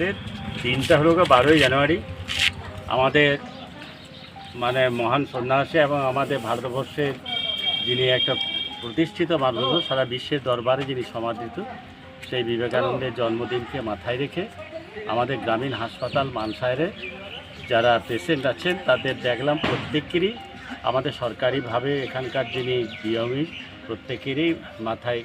আমাদের দিনটা হলো বারোই জানুয়ারি। আমাদের মানে মহান সন্ন্যাসী এবং আমাদের ভারতবর্ষের যিনি একটা প্রতিষ্ঠিত মানুষ সারা বিশ্বের দরবারে যিনি সমাদৃত, সেই বিবেকানন্দের জন্মদিনকে মাথায় রেখে আমাদের গ্রামীণ হাসপাতাল মানসায়রে যারা পেশেন্ট আছেন, তাদের দেখলাম প্রত্যেকেরই আমাদের সরকারিভাবে এখানকার যিনি বিয়মি প্রত্যেকেরই মাথায়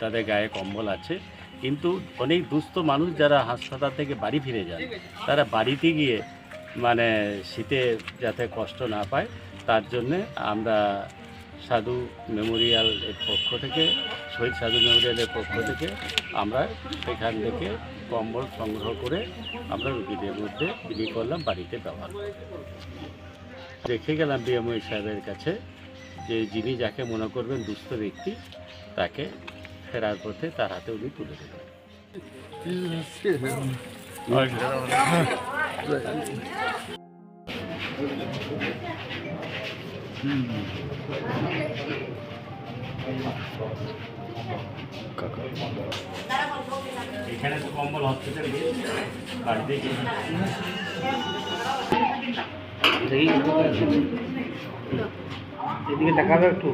তাদের গায়ে কম্বল আছে। কিন্তু অনেক দুস্থ মানুষ যারা হাসপাতাল থেকে বাড়ি ফিরে যান তারা বাড়িতে গিয়ে মানে শীতে যাতে কষ্ট না পায় তার জন্যে আমরা সাধু মেমোরিয়াল এর পক্ষ থেকে শহীদ সাধু মেমোরিয়ালের পক্ষ থেকে আমরা এখান থেকে কম্বল সংগ্রহ করে আমরা রুগীদের মধ্যে বিলি করলাম বাড়িতে ব্যবহার রেখে গেলাম বিএমওই সাহেবের কাছে যে যিনি যাকে মনে করবেন দুস্থ ব্যক্তি তাকে ফেরার পথে তার হাতে উনি তুলে দেবেন এখানে তো কম্বল হসপিটাল বাড়িতে এদিকে দেখাবে একটু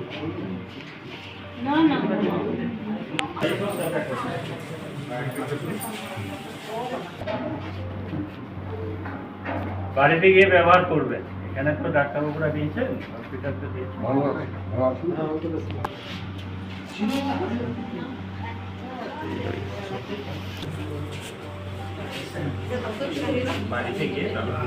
বাড়িতে গিয়ে ব্যবহার করবেন। এখানে তো ডাক্তারবাবুরা দিয়েছেন হসপিটালতে দিয়েছেন। বাড়িতে গিয়ে ব্যবহার